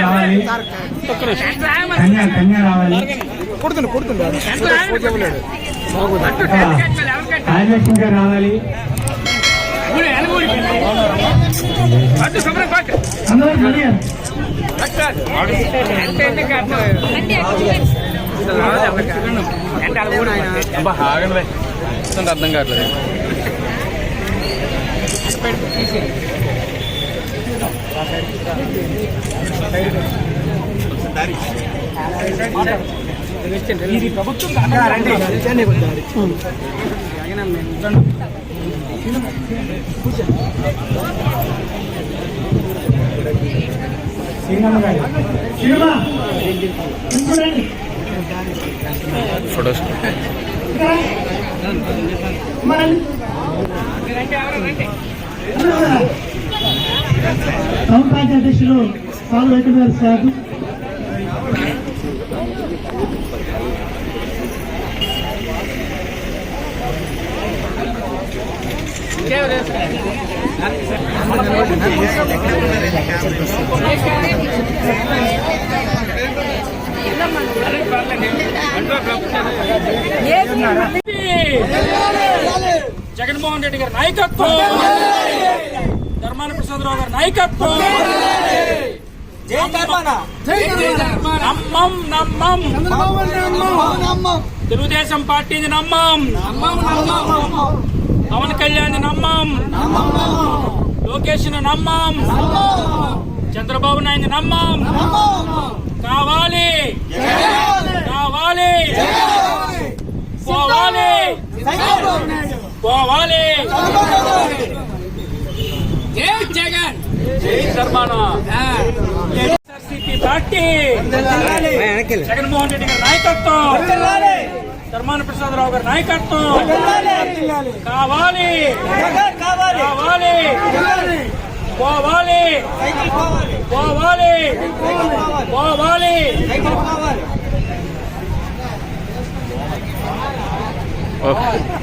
రావాలి కన్యా రాజలక్ష్మి గారు రావాలి అటు సమరం పాటు కన్యా అర్థం కావట్లేదు. శ్రీనమ్మ ఫొటోస్ టౌన్ పంచాయతీ అధ్యక్షులు పాలు రెడ్డి గారు సార్ కేవలం జగన్మోహన్ రెడ్డి గారి నాయకత్వం. ధర్మాన ప్రసాదరావు గారి నాయకత్వం. నమ్మం నమ్మం. తెలుగుదేశం పార్టీని నమ్మం. పవన్ కళ్యాణ్ నమ్మం. లోకేష్ నమ్మం. చంద్రబాబు నాయుడు నమ్మం. కావాలి. పోవాలి. పోవాలి. పోవాలి. జై జగన్. జై శర్మాన పార్టీ. జగన్మోహన్ రెడ్డి గారి నాయకత్వం. ధర్మాన ప్రసాదరావు గారి నాయకత్వం. కావాలి. కావాలి. పోవాలి. పోవాలి. పోవాలి. Okay.